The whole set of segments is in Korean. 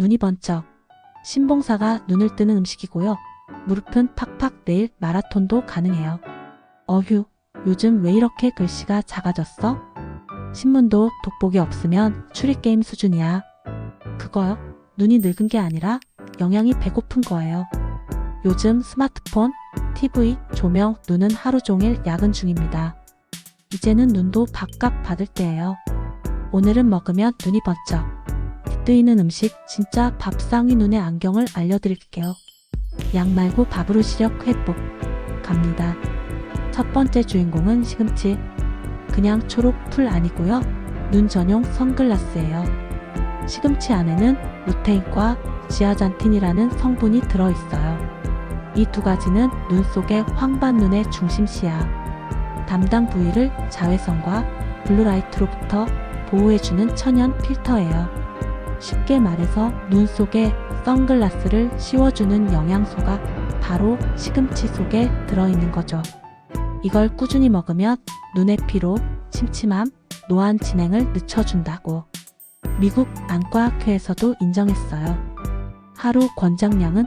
눈이 번쩍. 신봉사가 눈을 뜨는 음식이고요. 무릎은 팍팍 내일 마라톤도 가능해요. 어휴, 요즘 왜 이렇게 글씨가 작아졌어? 신문도 돋보기 없으면 추리게임 수준이야. 그거요? 눈이 늙은 게 아니라 영양이 배고픈 거예요. 요즘 스마트폰, TV, 조명, 눈은 하루 종일 야근 중입니다. 이제는 눈도 밥값 받을 때예요. 오늘은 먹으면 눈이 번쩍. 뜨이는 음식 진짜 밥상위 눈의 안경을 알려드릴게요. 약 말고 밥으로 시력 회복. 갑니다. 첫 번째 주인공은 시금치. 그냥 초록 풀 아니고요. 눈 전용 선글라스예요. 시금치 안에는 루테인과 지아잔틴이라는 성분이 들어있어요. 이 두 가지는 눈 속의 황반눈의 중심 시야. 담당 부위를 자외선과 블루라이트로부터 보호해주는 천연 필터예요. 쉽게 말해서 눈 속에 선글라스를 씌워주는 영양소가 바로 시금치 속에 들어있는 거죠. 이걸 꾸준히 먹으면 눈의 피로, 침침함, 노안 진행을 늦춰준다고. 미국 안과학회에서도 인정했어요. 하루 권장량은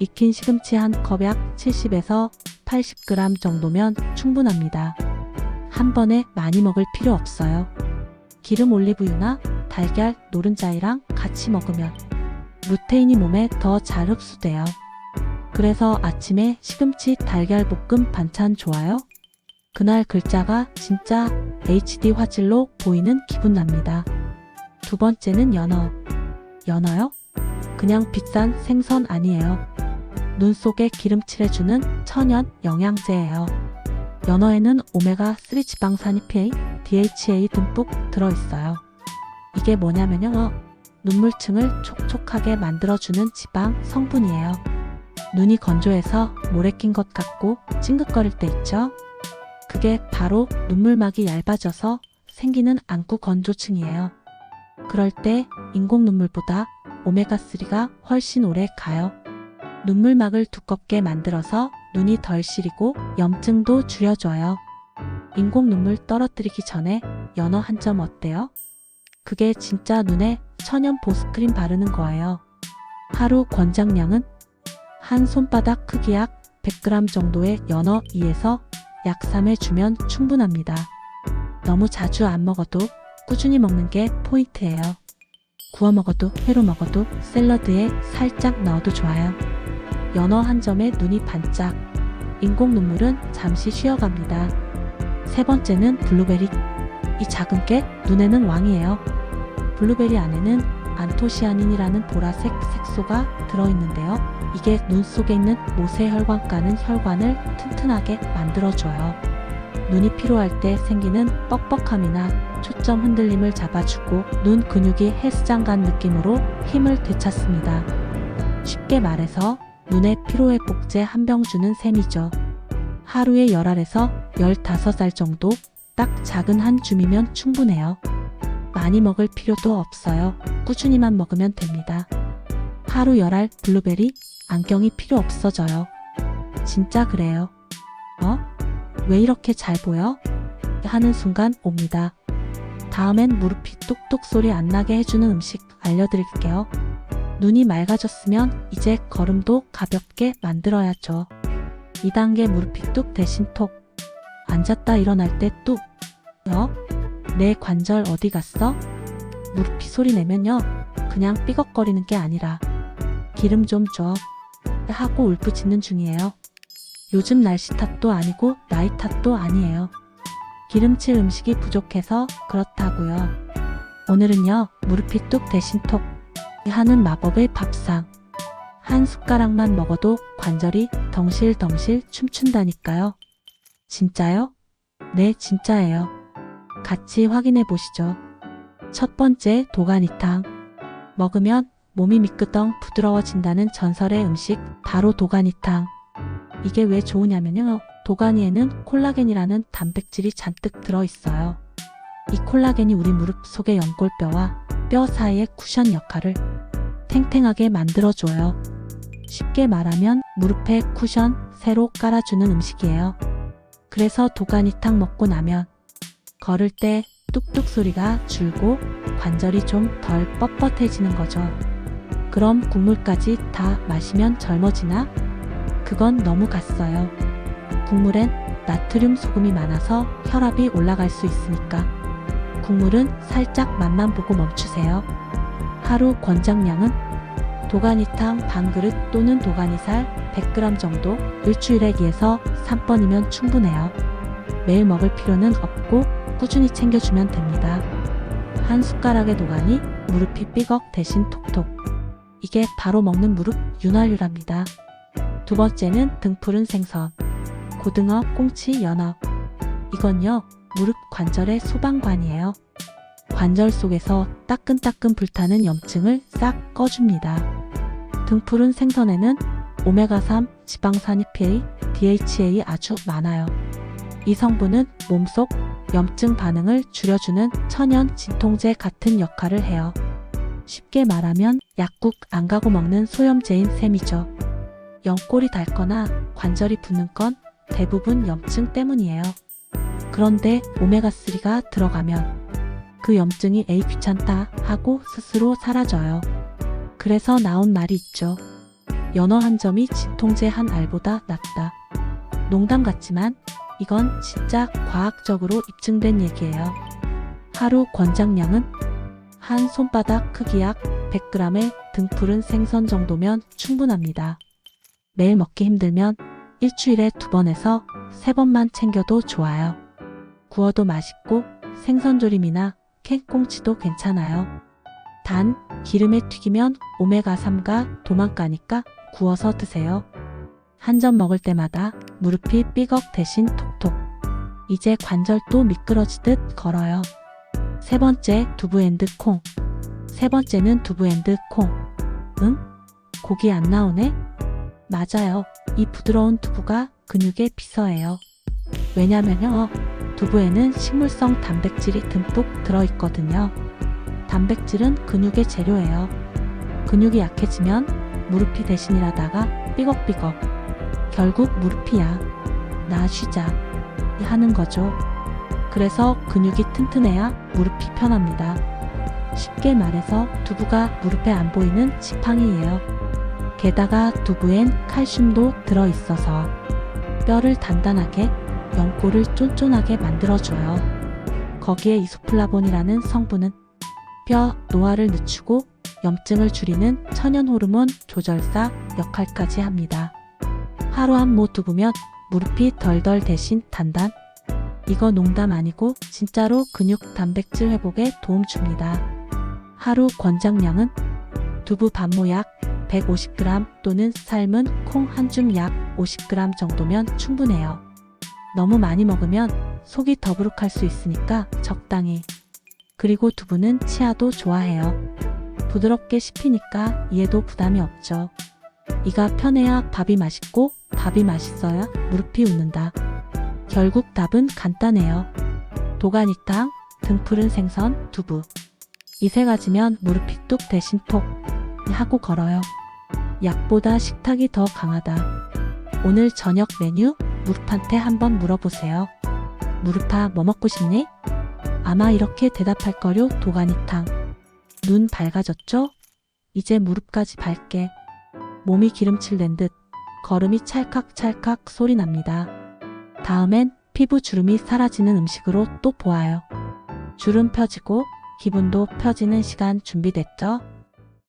익힌 시금치 한 컵 약 70에서 80g 정도면 충분합니다. 한 번에 많이 먹을 필요 없어요. 기름 올리브유나 달걀, 노른자이랑 같이 먹으면 루테인이 몸에 더 잘 흡수돼요. 그래서 아침에 시금치 달걀 볶음 반찬 좋아요? 그날 글자가 진짜 HD 화질로 보이는 기분 납니다. 두 번째는 연어. 연어요? 그냥 비싼 생선 아니에요. 눈 속에 기름칠해주는 천연 영양제예요. 연어에는 오메가3 지방산 EPA, DHA 듬뿍 들어있어요. 이게 뭐냐면요. 눈물층을 촉촉하게 만들어주는 지방 성분이에요. 눈이 건조해서 모래 낀 것 같고 찡긋거릴 때 있죠? 그게 바로 눈물막이 얇아져서 생기는 안구 건조층이에요. 그럴 때 인공 눈물보다 오메가3가 훨씬 오래 가요. 눈물막을 두껍게 만들어서 눈이 덜 시리고 염증도 줄여줘요. 인공 눈물 떨어뜨리기 전에 연어 한 점 어때요? 그게 진짜 눈에 천연 보습크림 바르는 거예요. 하루 권장량은 한 손바닥 크기 약 100g 정도의 연어 2에서 약 3회 주면 충분합니다. 너무 자주 안 먹어도 꾸준히 먹는 게 포인트예요. 구워 먹어도 회로 먹어도 샐러드에 살짝 넣어도 좋아요. 연어 한 점에 눈이 반짝. 인공 눈물은 잠시 쉬어갑니다. 세 번째는 블루베리. 이 작은 깨 눈에는 왕이에요. 블루베리 안에는 안토시아닌이라는 보라색 색소가 들어있는데요. 이게 눈 속에 있는 모세혈관 가는 혈관을 튼튼하게 만들어줘요. 눈이 피로할 때 생기는 뻑뻑함이나 초점 흔들림을 잡아주고 눈 근육이 헬스장 간 느낌으로 힘을 되찾습니다. 쉽게 말해서 눈의 피로 회복제 한 병 주는 셈이죠. 하루에 10알에서 15살 정도 딱 작은 한 줌이면 충분해요. 많이 먹을 필요도 없어요. 꾸준히만 먹으면 됩니다. 하루 10알 블루베리 안경이 필요 없어져요. 진짜 그래요. 어? 왜 이렇게 잘 보여? 하는 순간 옵니다. 다음엔 무릎이 뚝뚝 소리 안 나게 해주는 음식 알려드릴게요. 눈이 맑아졌으면 이제 걸음도 가볍게 만들어야죠. 2단계 무릎이 뚝 대신 톡. 앉았다 일어날 때 뚝. 어? 내 관절 어디 갔어? 무릎이 소리 내면요. 그냥 삐걱거리는 게 아니라 기름 좀 줘. 하고 울부짖는 중이에요. 요즘 날씨 탓도 아니고 나이 탓도 아니에요. 기름칠 음식이 부족해서 그렇다고요. 오늘은요, 무릎이 뚝 대신 톡 하는 마법의 밥상. 한 숟가락만 먹어도 관절이 덩실덩실 춤춘다니까요. 진짜요? 네, 진짜예요. 같이 확인해 보시죠. 첫 번째 도가니탕. 먹으면 몸이 미끄덩 부드러워진다는 전설의 음식 바로 도가니탕. 이게 왜 좋으냐면요. 도가니에는 콜라겐이라는 단백질이 잔뜩 들어있어요. 이 콜라겐이 우리 무릎 속의 연골뼈와 뼈 사이의 쿠션 역할을 탱탱하게 만들어줘요. 쉽게 말하면 무릎에 쿠션 새로 깔아주는 음식이에요. 그래서 도가니탕 먹고 나면 걸을 때 뚝뚝 소리가 줄고 관절이 좀 덜 뻣뻣해지는 거죠. 그럼 국물까지 다 마시면 젊어지나? 그건 너무 갔어요. 국물엔 나트륨 소금이 많아서 혈압이 올라갈 수 있으니까. 국물은 살짝 맛만 보고 멈추세요. 하루 권장량은 도가니탕 반 그릇 또는 도가니살 100g 정도 일주일에 2에서 3번이면 충분해요. 매일 먹을 필요는 없고 꾸준히 챙겨주면 됩니다. 한 숟가락의 도가니, 무릎이 삐걱 대신 톡톡. 이게 바로 먹는 무릎 윤활유랍니다. 두 번째는 등푸른 생선. 고등어, 꽁치, 연어. 이건요, 무릎 관절의 소방관이에요. 관절 속에서 따끈따끈 불타는 염증을 싹 꺼줍니다. 등푸른 생선에는 오메가3, 지방산 EPA, DHA 아주 많아요. 이 성분은 몸속 염증 반응을 줄여주는 천연 진통제 같은 역할을 해요. 쉽게 말하면 약국 안 가고 먹는 소염제인 셈이죠. 연골이 닳거나 관절이 붓는 건 대부분 염증 때문이에요. 그런데 오메가3가 들어가면 그 염증이 에이 귀찮다 하고 스스로 사라져요. 그래서 나온 말이 있죠. 연어 한 점이 진통제 한 알보다 낫다. 농담 같지만 이건 진짜 과학적으로 입증된 얘기예요. 하루 권장량은 한 손바닥 크기 약 100g의 등푸른 생선 정도면 충분합니다. 매일 먹기 힘들면 일주일에 두 번에서 세 번만 챙겨도 좋아요. 구워도 맛있고 생선조림이나 캔꽁치도 괜찮아요. 단 기름에 튀기면 오메가3가 도망가니까 구워서 드세요. 한 점 먹을 때마다 무릎이 삐걱 대신 톡톡. 이제 관절도 미끄러지듯 걸어요. 세 번째 두부 앤드 콩. 세 번째는 두부 앤드 콩. 응? 고기 안 나오네? 맞아요. 이 부드러운 두부가 근육의 비서예요. 왜냐면요. 두부에는 식물성 단백질이 듬뿍 들어있거든요. 단백질은 근육의 재료예요. 근육이 약해지면 무릎이 대신이라다가 삐걱삐걱. 결국 무릎이야. 나 쉬자. 하는 거죠. 그래서 근육이 튼튼해야 무릎이 편합니다. 쉽게 말해서 두부가 무릎에 안 보이는 지팡이예요. 게다가 두부엔 칼슘도 들어있어서 뼈를 단단하게, 연골을 쫀쫀하게 만들어줘요. 거기에 이소플라본이라는 성분은 뼈 노화를 늦추고 염증을 줄이는 천연 호르몬 조절사 역할까지 합니다. 하루 한 모 두부면 무릎이 덜덜 대신 단단. 이거 농담 아니고 진짜로 근육 단백질 회복에 도움 줍니다. 하루 권장량은 두부 반모 약 150g 또는 삶은 콩 한 줌 약 50g 정도면 충분해요. 너무 많이 먹으면 속이 더부룩할 수 있으니까 적당히. 그리고 두부는 치아도 좋아해요. 부드럽게 씹히니까 이에도 부담이 없죠. 이가 편해야 밥이 맛있고 밥이 맛있어야 무릎이 웃는다. 결국 답은 간단해요. 도가니탕, 등푸른 생선, 두부. 이세 가지면 무릎이 뚝 대신 톡 하고 걸어요. 약보다 식탁이 더 강하다. 오늘 저녁 메뉴 무릎한테 한번 물어보세요. 무릎아 뭐 먹고 싶니? 아마 이렇게 대답할 거요 도가니탕. 눈 밝아졌죠? 이제 무릎까지 밝게. 몸이 기름칠 낸 듯 걸음이 찰칵찰칵 소리 납니다. 다음엔 피부 주름이 사라지는 음식으로 또 보아요. 주름 펴지고 기분도 펴지는 시간 준비됐죠?